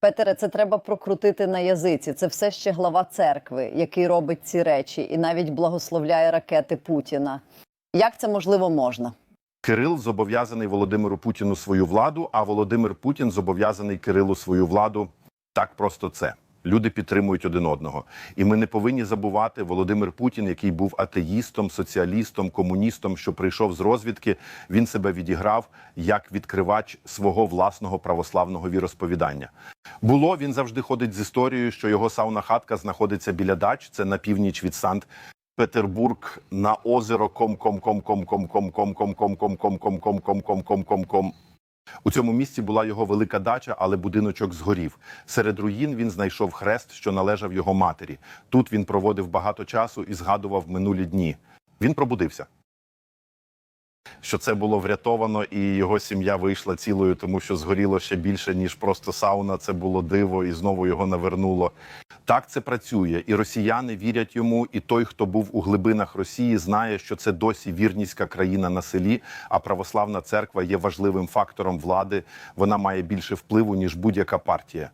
Петере, це треба прокрутити на язиці. Це все ще глава церкви, який робить ці речі, і навіть благословляє ракети Путіна. Як це можливо можна? Кирил зобов'язаний Володимиру Путіну свою владу, а Володимир Путін зобов'язаний Кирилу свою владу. Так просто це. Люди підтримують один одного, і ми не повинні забувати Володимир Путін, який був атеїстом, соціалістом, комуністом, що прийшов з розвідки. Він себе відіграв як відкривач свого власного православного віросповідання. Було він завжди ходить з історією, що його сауна хатка знаходиться біля дач. Це на північ від Санкт Петербург на озеро ком ком ком ком ком ком ком ком ком ком ком ком ком ком ком ком ком ком у цьому місці була його велика дача, але будиночок згорів. Серед руїн він знайшов хрест, що належав його матері. Тут він проводив багато часу і згадував минулі дні. Він пробудився. Що це було врятовано, і його сім'я вийшла цілою, тому що згоріло ще більше, ніж просто сауна. Це було диво, і знову його навернуло. Так це працює, і росіяни вірять йому. І той, хто був у глибинах Росії, знає, що це досі вірніська країна на селі. А православна церква є важливим фактором влади. Вона має більше впливу ніж будь-яка партія.